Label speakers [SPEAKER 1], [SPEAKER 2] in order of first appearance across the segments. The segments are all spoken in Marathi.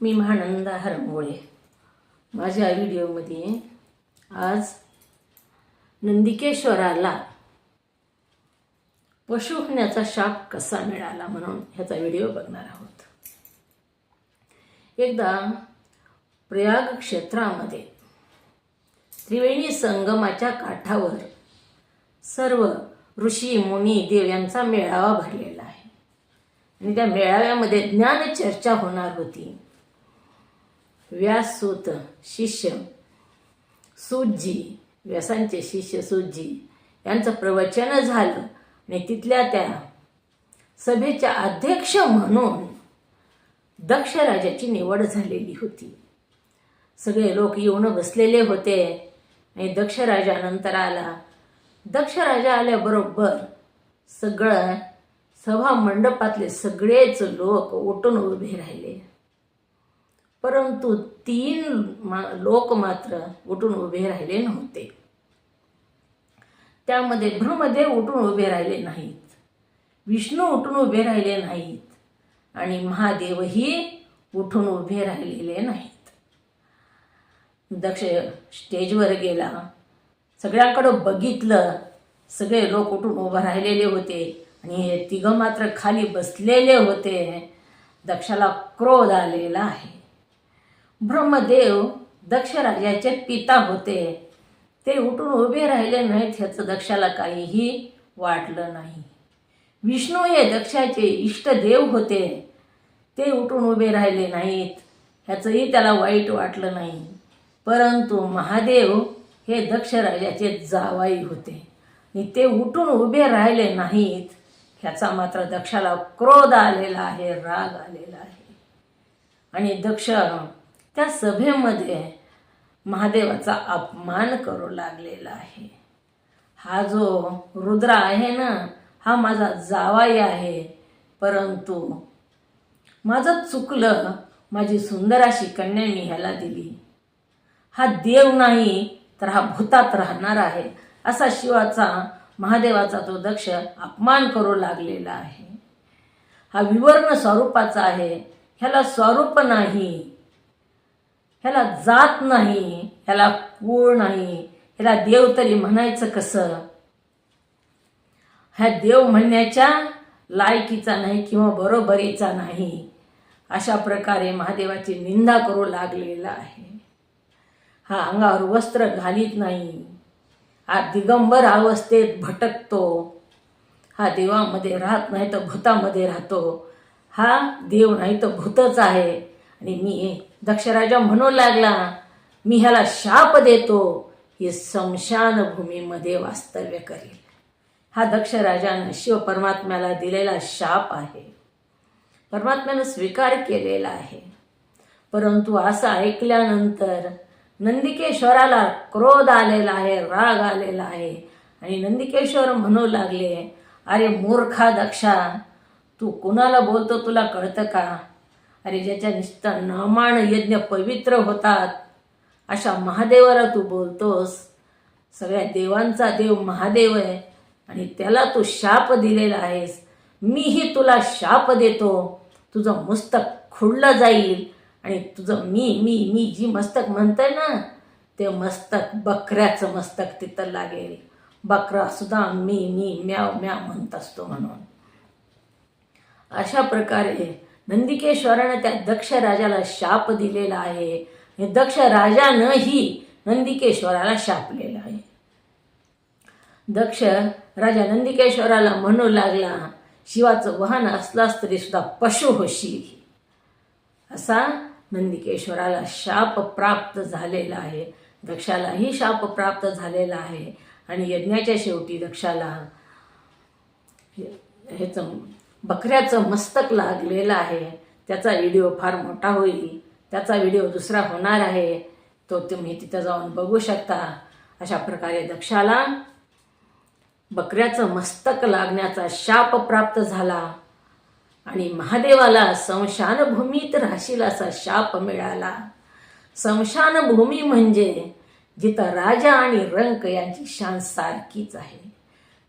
[SPEAKER 1] मी महानंदा हरंगोळे. माझ्या व्हिडिओमध्ये आज नंदिकेश्वराला पशु होण्याचा शाप कसा मिळाला म्हणून ह्याचा व्हिडिओ बघणार आहोत. एकदा प्रयाग क्षेत्रामध्ये त्रिवेणी संगमाच्या काठावर सर्व ऋषी मुनी देव यांचा मेळावा भरलेला आहे. आणि त्या मेळाव्यामध्ये ज्ञान चर्चा होणार होती. व्याससूत शिष्य सूतजी व्यासांचे शिष्य सूतजी यांचं प्रवचन झालं. आणि तिथल्या त्या सभेच्या अध्यक्ष म्हणून दक्ष राजाची निवड झालेली होती. सगळे लोक येऊन बसलेले होते आणि दक्ष राजा नंतर आला. दक्ष राजा आल्याबरोबर सगळं सभा मंडपातले सगळेच लोक उठून उभे राहिले. परंतु तीन लोक मात्र उठून उभे राहिले नव्हते. त्यामध्ये भ्रूमदेव उठून उभे राहिले नाहीत. विष्णू उठून उभे राहिले नाहीत. आणि महादेवही उठून उभे राहिलेले नाहीत. दक्ष स्टेजवर गेला. सगळ्यांकडं बघितलं. सगळे लोक उठून उभं राहिलेले होते. आणि हे तिघं मात्र खाली बसलेले होते. दक्षाला क्रोध आलेला आहे. ब्रह्मदेव दक्ष राजाचे पिता होते. ते उठून उभे राहिले नाहीत ह्याचं दक्षाला काहीही वाटलं नाही. विष्णू हे दक्षाचे इष्टदेव होते. ते उठून उभे राहिले नाहीत ह्याचंही त्याला वाईट वाटलं नाही. परंतु महादेव हे दक्ष राजाचे जावाई होते. आणि ते उठून उभे राहिले नाहीत ह्याचा मात्र दक्षाला क्रोध आलेला आहे राग आलेला आहे. आणि दक्ष त्या सभेमध्ये महादेवाचा अपमान करू लागलेला आहे. हा जो रुद्र आहे ना हा माझा जावाई आहे. परंतु माझं चुकलं माझी सुंदर अशी कन्या मी ह्याला दिली. हा देव नाही तर हा भूतात राहणार आहे असा शिवाचा महादेवाचा तो दक्ष अपमान करू लागलेला आहे. हा विवर्ण स्वरूपाचा आहे ह्याला स्वरूप नाही. ह्याला जात नाही ह्याला कुळ नाही ह्याला देव तरी म्हणायचं कसं? ह्या देव म्हणण्याच्या लायकीचा नाही किंवा बरोबरीचा नाही. अशा प्रकारे महादेवाची निंदा करू लागलेला आहे. हा अंगावर वस्त्र घालीत नाही. हा दिगंबर अवस्थेत भटकतो. हा देवामध्ये राहत नाही तर भूतामध्ये राहतो. हा देव नाही तर भूतच आहे. आणि मी दक्षराजा म्हणू लागला मी ह्याला शाप देतो हे स्मशान भूमीमध्ये वास्तव्य करेल. हा दक्षराजानं शिव परमात्म्याला दिलेला शाप आहे. परमात्म्यानं स्वीकार केलेला आहे. परंतु असं ऐकल्यानंतर नंदिकेश्वराला क्रोध आलेला आहे राग आलेला आहे. आणि नंदिकेश्वर म्हणू लागले अरे मूर्खा दक्षा तू कुणाला बोलतो तुला कळतं का? अरे ज्याच्या निष्ठा नामाण यज्ञ पवित्र होतात अशा महादेवाला तू बोलतोस. सगळ्या देवांचा देव महादेव आहे आणि त्याला तू शाप दिलेला आहेस. मीही तुला शाप देतो. तुझं मस्तक खुडलं जाईल आणि तुझं मी मी मी जी मस्तक म्हणतंय ना ते मस्तक बकऱ्याचं मस्तक तिथं लागेल. बकरा सुद्धा मी मी म्याव म्याव म्हणत असतो म्हणून. अशा प्रकारे नंदिकेश्वरानं त्या दक्ष राजाला शाप दिलेला आहे. दक्ष राजानंही नंदिकेश्वराला शापलेलं आहे. दक्ष राजा नंदिकेश्वराला म्हणू लागला शिवाचं वाहन असलास तरी सुद्धा पशु होशील. असा नंदिकेश्वराला शाप प्राप्त झालेला आहे. दक्षालाही शाप प्राप्त झालेला आहे. आणि यज्ञाच्या शेवटी दक्षाला ह्याचं बकऱ्याचं मस्तक लागलेलं आहे. त्याचा व्हिडिओ फार मोठा होईल. त्याचा व्हिडिओ दुसरा होणार आहे. तो तुम्ही तिथं जाऊन बघू शकता. अशा प्रकारे दक्षाला बकऱ्याचं मस्तक लागण्याचा शाप प्राप्त झाला. आणि महादेवाला स्मशानभूमीत राहशील असा शाप मिळाला. स्मशानभूमी म्हणजे जिथं राजा आणि रंक यांची शान सारखीच आहे.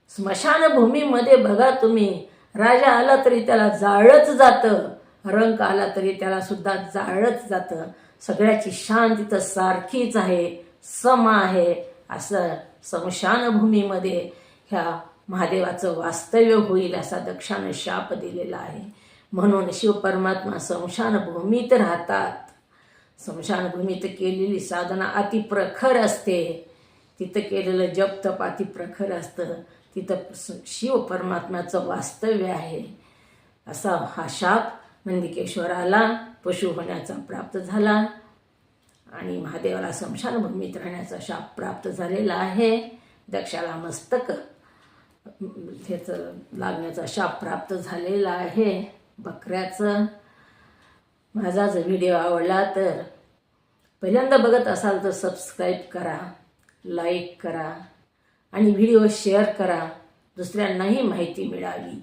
[SPEAKER 1] स्मशानभूमीमध्ये बघा तुम्ही राजा आला तरी त्याला जाळच जातं. रंक आला तरी त्याला सुद्धा जाळच जातं. सगळ्याची शान तिथं सारखीच आहे. सम आहे. असं स्मशानभूमीमध्ये ह्या महादेवाचं वास्तव्य होईल असा दक्षानं शाप दिलेला आहे. म्हणून शिवपरमात्मा स्मशानभूमीत राहतात. स्मशानभूमीत केलेली साधना अतिप्रखर असते. तिथं केलेलं जप तप अतिप्रखर असतं. तिथं शिव परमात्म्याचं वास्तव्य आहे. असा हा शाप नंदिकेश्वराला पशु होण्याचा प्राप्त झाला. आणि महादेवाला स्मशानभूमीत राहण्याचा शाप प्राप्त झालेला आहे. दक्षाला मस्तक ह्याचं लागण्याचा शाप प्राप्त झालेला आहे. बकऱ्याचं माझा जर व्हिडिओ आवडला तर पहिल्यांदा बघत असाल तर सबस्क्राईब करा लाईक करा आणि व्हिडिओ शेअर करा. दुसऱ्यांनाही माहिती मिळावी.